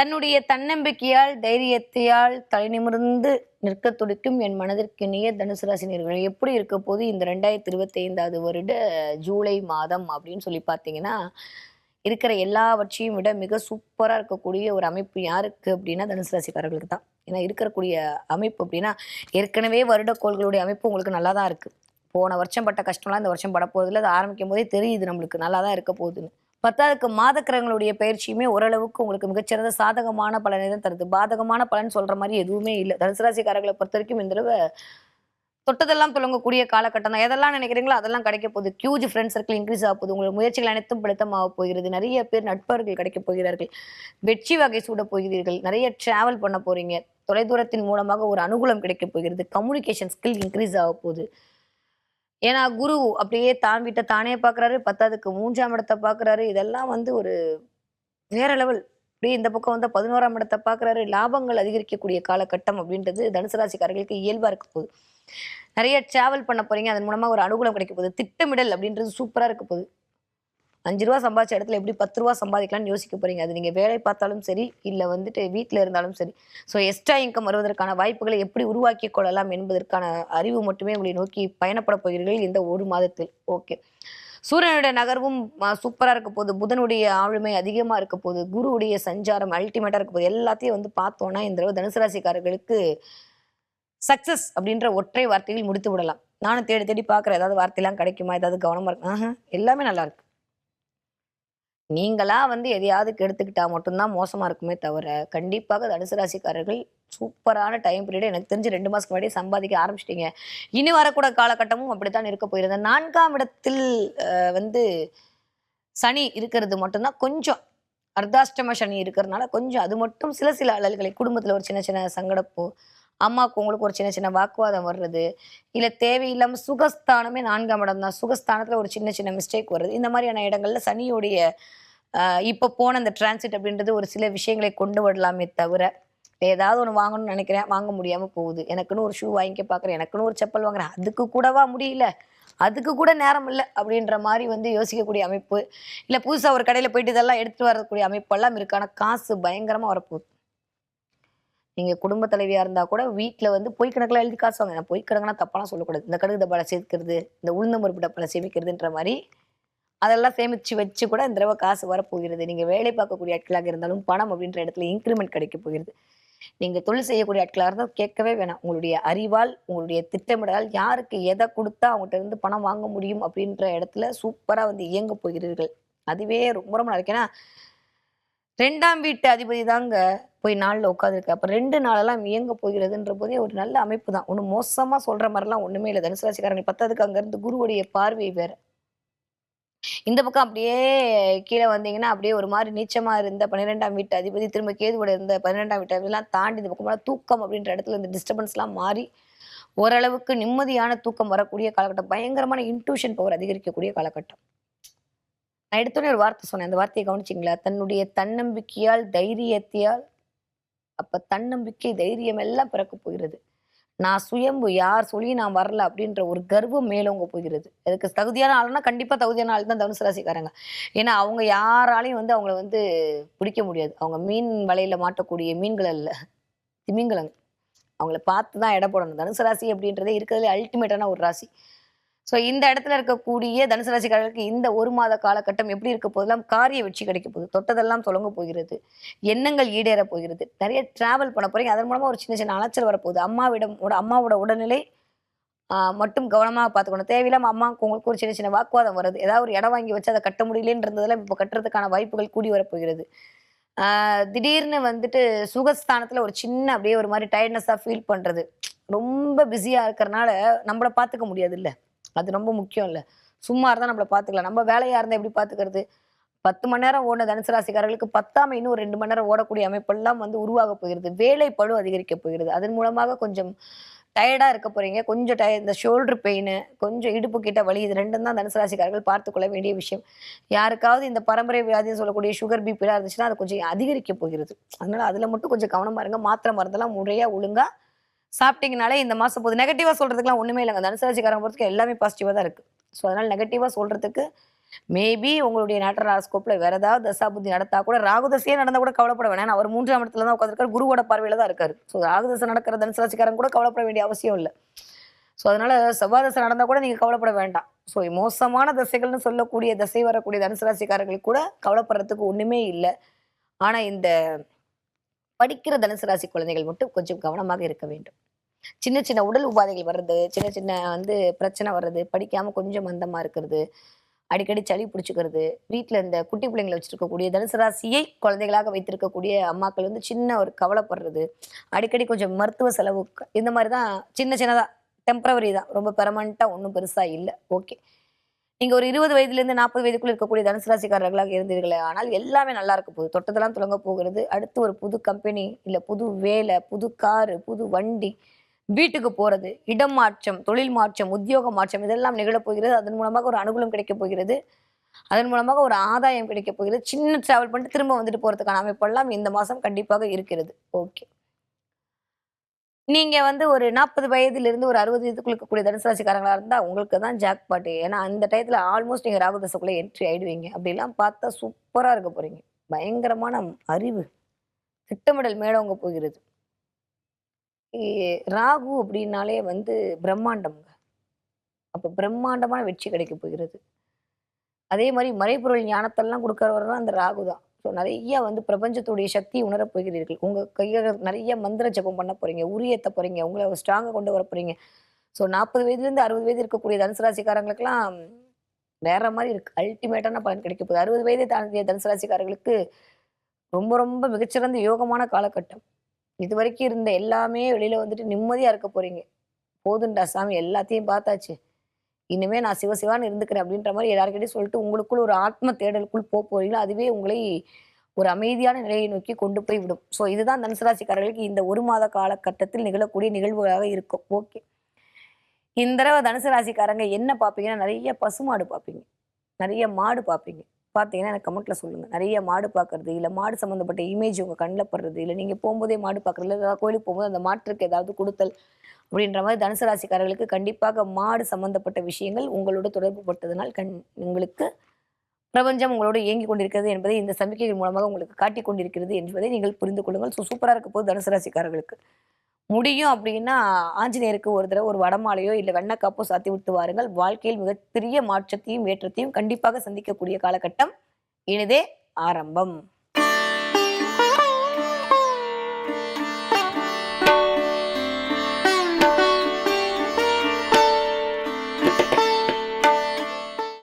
தன்னுடைய தன்னம்பிக்கையால் தைரியத்தையால் தலை நிமிர்ந்து நிற்க துடிக்கும் என் மனதிற்கு இனிய தனுசு ராசினியர்கள் எப்படி இருக்க போது இந்த ரெண்டாயிரத்தி இருபத்தி ஐந்தாவது வருட ஜூலை மாதம் அப்படின்னு சொல்லி பார்த்தீங்கன்னா இருக்கிற எல்லாவற்றையும் விட மிக சூப்பராக இருக்கக்கூடிய ஒரு அமைப்பு யாருக்கு அப்படின்னா தனுசு ராசிக்காரர்களுக்கு தான். ஏன்னா இருக்கக்கூடிய அமைப்பு அப்படின்னா ஏற்கனவே வருடக்கோள்களுடைய அமைப்பு உங்களுக்கு நல்லா தான் இருக்குது போன வருஷம் பட்ட கஷ்டம்லாம் இந்த வருஷம் பட போதில்லை அது ஆரம்பிக்கும் போதே தெரியுது நம்மளுக்கு நல்லா தான் இருக்க போகுதுன்னு. பத்தாவதுக்கு மாதக்கிரகங்களுடைய பயிற்சியுமே ஓரளவுக்கு உங்களுக்கு மிகச்சிறந்த சாதகமான பலனை தான் தருது. பாதகமான பலன் சொல்ற மாதிரி எதுவுமே இல்லை. தனுசு ராசிக்காரர்களை பொறுத்த வரைக்கும் இந்த தடவை தொட்டதெல்லாம் தொடங்கக்கூடிய காலகட்டம் தான். எதெல்லாம் நினைக்கிறீங்களோ அதெல்லாம் கிடைக்க போகுது. ஹியூஜ் ஃப்ரெண்ட் சர்க்கிள் இன்க்ரீஸ் ஆக போகுது. உங்கள் முயற்சிகள் அனைத்தும் பிடித்தமாக போகிறது. நிறைய பேர் நட்பர்கள் கிடைக்க போகிறார்கள். வெற்றி வகை சூட போகிறீர்கள். நிறைய டிராவல் பண்ண போறீங்க. தொலைதூரத்தின் மூலமாக ஒரு அனுகூலம் கிடைக்க போகிறது. கம்யூனிகேஷன் ஸ்கில் இன்க்ரீஸ் ஆக போகுது. ஏன்னா குரு அப்படியே தான் வீட்டை தானே பார்க்குறாரு பத்தாவதுக்கு மூன்றாம் இடத்தை பார்க்குறாரு. இதெல்லாம் வந்து ஒரு வேற லெவல் அப்படியே இந்த பக்கம் வந்து பதினோராம் இடத்தை பார்க்குறாரு. லாபங்கள் அதிகரிக்கக்கூடிய காலகட்டம் அப்படின்றது தனுசு ராசிக்காரர்களுக்கு இயல்பாக இருக்க போகுது. நிறைய டிராவல் பண்ண போறீங்க. அதன் மூலமாக ஒரு அனுகூலம் கிடைக்க போகுது. திட்டமிடல் அப்படின்றது சூப்பராக இருக்க போகுது. அஞ்சு ரூபா சம்பாதிச்ச இடத்துல எப்படி பத்து ரூபா சம்பாதிக்கலாம்னு யோசிக்க போறீங்க? அது நீங்கள் வேலை பார்த்தாலும் சரி இல்லை வந்துட்டு வீட்டில் இருந்தாலும் சரி. ஸோ எக்ஸ்ட்ரா இன்கம் வருவதற்கான வாய்ப்புகளை எப்படி உருவாக்கி கொள்ளலாம் என்பதற்கான அறிவு மட்டுமே உங்களை நோக்கி பயணப்பட போகிறீர்கள் இந்த ஒரு மாதத்தில். ஓகே சூரியனுடைய நகர்வும் சூப்பராக இருக்க போகுது புதனுடைய ஆளுமை அதிகமாக இருக்க போகுது குருவுடைய சஞ்சாரம் அல்டிமேட்டாக இருக்க போகுது எல்லாத்தையும் வந்து பார்த்தோன்னா இந்த தடவை தனுசு ராசிக்காரர்களுக்கு அப்படின்ற ஒற்றை வார்த்தையில் முடித்து விடலாம். நானும் தேடி தேடி பார்க்குறேன். ஏதாவது வார்த்தையெல்லாம் கிடைக்குமா? ஏதாவது கவனமாக இருக்கு. ஆஹா, எல்லாமே நல்லா இருக்கு. நீங்களா வந்து எதையாவது கெடுத்துக்கிட்டா மட்டும்தான் மோசமா இருக்குமே தவிர கண்டிப்பாக தனுசு ராசிக்காரர்கள் சூப்பரான டைம் பீரியட் எனக்கு தெரிஞ்சு ரெண்டு மாதத்துக்கு முன்னாடியே சம்பாதிக்க ஆரம்பிச்சிட்டீங்க. இனி வரக்கூட காலகட்டமும் அப்படித்தான் இருக்க போயிருந்தேன் நான்காம் இடத்தில் வந்து சனி இருக்கிறது மட்டும்தான். கொஞ்சம் அர்த்தாஷ்டம சனி இருக்கிறதுனால கொஞ்சம் அது மட்டும் சில சில அழல்களை குடும்பத்தில் ஒரு சின்ன சின்ன சங்கடப்போ அம்மாவுக்கு உங்களுக்கு ஒரு சின்ன சின்ன வாக்குவாதம் வர்றது இல்லை தேவையில்லாமல் சுகஸ்தானமே நான்காம் இடம் தான். சுகஸ்தானத்தில் ஒரு சின்ன சின்ன மிஸ்டேக் வருது இந்த மாதிரியான இடங்கள்ல சனியுடைய இப்போ போன அந்த டிரான்சிட் அப்படின்றது ஒரு சில விஷயங்களை கொண்டு வரலாமே தவிர ஏதாவது ஒன்று வாங்கணும்னு நினைக்கிறேன் வாங்க முடியாமல் போகுது. எனக்குன்னு ஒரு ஷூ வாங்கிக்க பார்க்குறேன் எனக்குன்னு ஒரு செப்பல் வாங்குறேன் அதுக்கு கூடவா முடியல? அதுக்கு கூட நேரம் இல்லை அப்படின்ற மாதிரி வந்து யோசிக்கக்கூடிய அமைப்பு இல்லை புதுசாக ஒரு கடையில் போயிட்டு இதெல்லாம் எடுத்துகிட்டு வரக்கூடிய அமைப்பெல்லாம் இருக்கான ஆனால் காசு பயங்கரமாக வரப்போகுது. நீங்கள் குடும்ப தலைவியா இருந்தால் கூட வீட்டில் வந்து பொய் கணக்கில் எழுதி காசு வாங்க பொய் கணக்குனா தப்பாலாம் சொல்லக்கூடாது. இந்த கடுகு டப்பால சேர்க்கிறது இந்த உளுந்தம் பருப்பு டப்பால சேமிக்கிறதுன்ற மாதிரி அதெல்லாம் சேமிச்சு வச்சு கூட இந்த தடவை காசு வரப்போகிறது. நீங்கள் வேலை பார்க்கக்கூடிய ஆட்களாக இருந்தாலும் பணம் அப்படின்ற இடத்துல இன்க்ரிமெண்ட் கிடைக்க போகிறது. நீங்கள் தொழில் செய்யக்கூடிய ஆட்களாக இருந்தால் கேட்கவே வேணாம். உங்களுடைய அறிவால் உங்களுடைய திட்டமிடலால் யாருக்கு எதை கொடுத்தா அவங்ககிட்ட இருந்து பணம் வாங்க முடியும் அப்படின்ற இடத்துல சூப்பராக வந்து இயங்க போகிறீர்கள். அதுவே ரொம்ப ரொம்ப நல்லா இருக்கு. ஏன்னா ரெண்டாம் வீட்டு அதிபதி தாங்க போய் நாளில் உட்காந்துருக்கு அப்போ ரெண்டு நாளெல்லாம் இயங்க போகிறதுன்ற போதே ஒரு நல்ல அமைப்பு தான். ஒன்றும் மோசமாக சொல்கிற மாதிரிலாம் ஒன்றுமே இல்லை. தனுசு ராசிக்காரங்க பத்தாவதுக்கு அங்கேருந்து குருவுடைய பார்வை வேறு. இந்த பக்கம் அப்படியே கீழே வந்தீங்கன்னா அப்படியே ஒரு மாதிரி நீச்சமா இருந்த பன்னிரெண்டாம் வீட்டு அதிபதி திரும்ப கேதுவோட இருந்த பன்னிரெண்டாம் வீட்டு அதிபதிலாம் தாண்டி இந்த பக்கம் தூக்கம் அப்படின்ற இடத்துல இந்த டிஸ்டர்பன்ஸ்லாம் மாறி ஓரளவுக்கு நிம்மதியான தூக்கம் வரக்கூடிய காலகட்டம். பயங்கரமான இன்ட்யூஷன் பவர் அதிகரிக்கக்கூடிய காலகட்டம். நான் எடுத்தோடனே ஒரு வார்த்தை சொன்னேன். அந்த வார்த்தையை கவனிச்சிங்களா? தன்னுடைய தன்னம்பிக்கையால் தைரியத்தையால் அப்ப தன்னம்பிக்கை தைரியம் எல்லாம் பிறக்க போகிறது. நான் சுயம்பு யார் சொல்லி நான் வரல அப்படின்ற ஒரு கர்வம் மேலோங்க போகிறது. அதுக்கு தகுதியான ஆளுனா கண்டிப்பா தகுதியான ஆள் தான் தனுசு ராசிக்காரங்க. ஏன்னா அவங்க யாராலையும் வந்து அவங்கள வந்து பிடிக்க முடியாது. அவங்க மீன் வலையில மாட்டக்கூடிய மீன்கள் அல்ல. திமிங்கலங்க அவங்கள பார்த்து தான் இட போடணும். தனுசு ராசி அப்படின்றதே இருக்கிறதுல அல்டிமேட்டான ஒரு ராசி. ஸோ இந்த இடத்துல இருக்கக்கூடிய தனுசு ராசிக்காரர்களுக்கு இந்த ஒரு மாத காலகட்டம் எப்படி இருக்க போதெல்லாம் காரிய வெற்றி கிடைக்க போகுது. தொட்டதெல்லாம் தொடங்க போகிறது. எண்ணங்கள் ஈடேற போகிறது. நிறைய டிராவல் பண்ண போகிறீங்க அதன் மூலமாக ஒரு சின்ன சின்ன அலைச்சல் வரப்போகுது. அம்மாவிடம் உட அம்மாவோட உடல்நிலை மட்டும் கவனமாக பார்த்துக்கணும். தேவையில்லாம அம்மாவுக்கு உங்களுக்கு ஒரு சின்ன சின்ன வாக்குவாதம் வருது ஏதாவது ஒரு இடம் வாங்கி வச்சு அதை கட்ட முடியலன்றதெல்லாம் இப்போ கட்டுறதுக்கான வாய்ப்புகள் கூடி வரப்போகிறது. திடீர்னு வந்துட்டு சுகஸ்தானத்தில் ஒரு சின்ன அப்படியே ஒரு மாதிரி டயர்ட்னஸாக ஃபீல் பண்ணுறது ரொம்ப பிஸியாக இருக்கிறனால நம்மளை பார்த்துக்க முடியாது இல்லை அது ரொம்ப முக்கியம் இல்லை. சும்மா இருந்தால் நம்மளை பார்த்துக்கலாம் நம்ம வேலையாக இருந்தால் எப்படி பார்த்துக்கிறது பத்து மணி நேரம் ஓடின தனுசு ராசிக்காரர்களுக்கு பத்தாம இன்னும் ஒரு ரெண்டு மணி நேரம் ஓடக்கூடிய அமைப்பெல்லாம் வந்து உருவாக போகிறது. வேலை பளு அதிகரிக்க போகிறது. அதன் மூலமாக கொஞ்சம் டயர்டாக இருக்க போகிறீங்க கொஞ்சம் டய இந்த ஷோல்டர் பெயின் கொஞ்சம் இடுப்பு கிட்ட வலி இது ரெண்டும் தான் தனுசு ராசிக்காரர்கள் பார்த்துக்கொள்ள வேண்டிய விஷயம். யாருக்காவது இந்த பரம்பரை வியாதின்னு சொல்லக்கூடிய சுகர் பிபிலாம் இருந்துச்சுன்னா அது கொஞ்சம் அதிகரிக்க போகிறது. அதனால அதில் மட்டும் கொஞ்சம் கவனமாக இருங்க. மாத்திரை மருந்தெல்லாம் முறையாக ஒழுங்காக சாப்பிட்டீங்கனாலே இந்த மாதம் போது நெகட்டிவாக சொல்கிறதுக்குலாம் ஒன்றுமே இல்லைங்க. தனுசு ராசிக்காரங்க பொறுத்தவரைக்கும் எல்லாமே பாசிட்டிவாக தான் இருக்குது ஸோ அதனால் நெகட்டிவாக சொல்கிறதுக்கு மேபி உங்களுடைய நேட்டர் ஹாரோஸ்கோப்ல வேறு ஏதாவது தசாபுத்தி நடத்தா கூட ராகுதசையே நடந்தால் கூட கவலைப்பட வேணாம். அவர் மூன்றாம் இடத்துல தான் உட்காந்துருக்காரு குருவோட பார்வையில் தான் இருக்காரு. ஸோ ராகுதசை நடக்கிற தனுசராசிக்காரங்க கூட கவலைப்பட வேண்டிய அவசியம் இல்லை. ஸோ அதனால் செவ்வாதசை நடந்தால் கூட நீங்கள் கவலைப்பட வேண்டாம். ஸோ மோசமான தசைகள்னு சொல்லக்கூடிய தசை வரக்கூடிய தனுசு கூட கவலைப்படுறதுக்கு ஒன்றுமே இல்லை. ஆனால் இந்த படிக்கிற தனுசு ராசி குழந்தைகள் மட்டும் கொஞ்சம் கவனமாக இருக்க வேண்டும். சின்ன சின்ன உடல் உபாதைகள் வர்றது சின்ன சின்ன வந்து பிரச்சனை வர்றது படிக்காம கொஞ்சம் மந்தமா இருக்கிறது அடிக்கடி சளி பிடிச்சிக்கிறது வீட்டில் இந்த குட்டி பிள்ளைங்களை வச்சிருக்கக்கூடிய தனுசு ராசியை குழந்தைகளாக வைத்திருக்கக்கூடிய அம்மாக்கள் வந்து சின்ன ஒரு கவலைப்படுறது அடிக்கடி கொஞ்சம் மருத்துவ செலவு இந்த மாதிரி தான் சின்ன சின்னதாக டெம்பரவரி தான் ரொம்ப பெர்மனண்ட்டாக ஒன்றும் பெருசாக இல்லை. ஓகே நீங்கள் ஒரு இருபது வயதுலேருந்து நாற்பது வயதுக்குள்ள இருக்கக்கூடிய தனுசு ராசிக்காரர்களாக இருந்தீர்களே ஆனால் எல்லாமே நல்லா இருக்க. போகுது தொட்டதெல்லாம் தொடங்க போகிறது. அடுத்து ஒரு புது கம்பெனி இல்லை புது வேலை புது காரு புது வண்டி வீட்டுக்கு போகிறது இடம் மாற்றம் தொழில் மாற்றம் உத்தியோக மாற்றம் இதெல்லாம் நிகழப் போகிறது. அதன் மூலமாக ஒரு அனுகூலம் கிடைக்கப் போகிறது. அதன் மூலமாக ஒரு ஆதாயம் கிடைக்கப் போகிறது. சின்ன டிராவல் பண்ணிட்டு திரும்ப வந்துட்டு போகிறதுக்கான அமைப்பெல்லாம் இந்த மாதம் கண்டிப்பாக இருக்கிறது. ஓகே நீங்க வந்து ஒரு நாற்பது வயதிலிருந்து ஒரு அறுபது வயதுக்குள்ள இருக்கக்கூடிய தனுசு ராசிக்காரங்களா இருந்தா உங்களுக்கு தான் ஜாக் பாட்டு ஏன்னா அந்த டயத்துல ஆல்மோஸ்ட் நீங்க ராகுதசக்குள்ள என்ட்ரி ஆயிடுவீங்க. அப்படிலாம் பார்த்தா சூப்பரா இருக்க போறீங்க. பயங்கரமான அறிவு திட்டமிடல் மேடவங்க போகிறது. ராகு அப்படின்னாலே வந்து பிரம்மாண்டம்ங்க. அப்போ பிரம்மாண்டமான வெற்றி கிடைக்க போகிறது. அதே மாதிரி மறைபொருள் ஞானத்தெல்லாம் கொடுக்கறவர் தான் அந்த ராகு தான் ஸோ நிறைய வந்து பிரபஞ்சத்துடைய சக்தி உணர போகிறீர்கள். உங்கள் கையில நிறைய மந்திர ஜபம் பண்ண போகிறீங்க உரியத்த போகிறீங்க உங்களை ஸ்ட்ராங்காக கொண்டு வர போகிறீங்க ஸோ நாற்பது வயதுலேருந்து அறுபது வயது இருக்கக்கூடிய தனுசு ராசிக்காரங்களுக்குலாம் வேற மாதிரி இருக்குது அல்டிமேட்டான பலன் கிடைக்க போகுது. அறுபது வயதை தாண்டிய தனுசு ராசிக்காரர்களுக்கு ரொம்ப ரொம்ப மிகச்சிறந்த யோகமான காலகட்டம். இது வரைக்கும் இருந்த எல்லாமே வெளியில் வந்துட்டு நிம்மதியாக இருக்க போகிறீங்க போதுண்டா சாமி எல்லாத்தையும் பார்த்தாச்சு. இனிமே நான் சிவசிவான்னு இருந்துக்கிறேன் அப்படின்ற மாதிரி எல்லாருக்கிட்டையும் சொல்லிட்டு உங்களுக்குள்ள ஒரு ஆத்ம தேடலுக்குள் போக போறீங்களோ? அதுவே உங்களை ஒரு அமைதியான நிலையை நோக்கி கொண்டு போய் விடும். ஸோ இதுதான் தனுசு இந்த ஒரு மாத காலகட்டத்தில் நிகழக்கூடிய நிகழ்வுகளாக இருக்கும். ஓகே இந்த தடவை தனுசு ராசிக்காரங்க என்ன பார்ப்பீங்கன்னா நிறைய பசுமாடு பார்ப்பீங்க. நிறைய மாடு பார்ப்பீங்க. பார்த்தீங்கன்னா எனக்கு கமெண்ட்ல சொல்லுங்க. நிறைய மாடு பார்க்கறது இல்லை மாடு சம்மந்தப்பட்ட இமேஜ் உங்க கண்ணில் படுறது இல்லை நீங்க போகும்போதே மாடு பார்க்கறது இல்லை கோயிலுக்கு போகும்போது அந்த மாட்டுக்கு ஏதாவது கொடுத்தல் அப்படின்ற மாதிரி தனுசு ராசிக்காரர்களுக்கு கண்டிப்பாக மாடு சம்பந்தப்பட்ட விஷயங்கள் உங்களோட தொடர்பு பட்டதனால் கண் உங்களுக்கு பிரபஞ்சம் உங்களோட இயங்கி கொண்டிருக்கிறது என்பதை இந்த சமிக்கைகள் மூலமாக உங்களுக்கு காட்டி கொண்டிருக்கிறது என்பதை நீங்கள் புரிந்து கொள்ளுங்கள். ஸோ சூப்பராக இருக்க போது தனுசு ராசிக்காரர்களுக்கு. முடியும் அப்படின்னா ஆஞ்சநேயருக்கு ஒரு தடவை ஒரு வடமாலையோ இல்லை வெண்ணக்காப்போ சாத்தி விட்டு வாருங்கள். வாழ்க்கையில் மிகப்பெரிய மாற்றத்தையும் ஏற்றத்தையும் கண்டிப்பாக சந்திக்கக்கூடிய காலகட்டம் இனிதே ஆரம்பம்.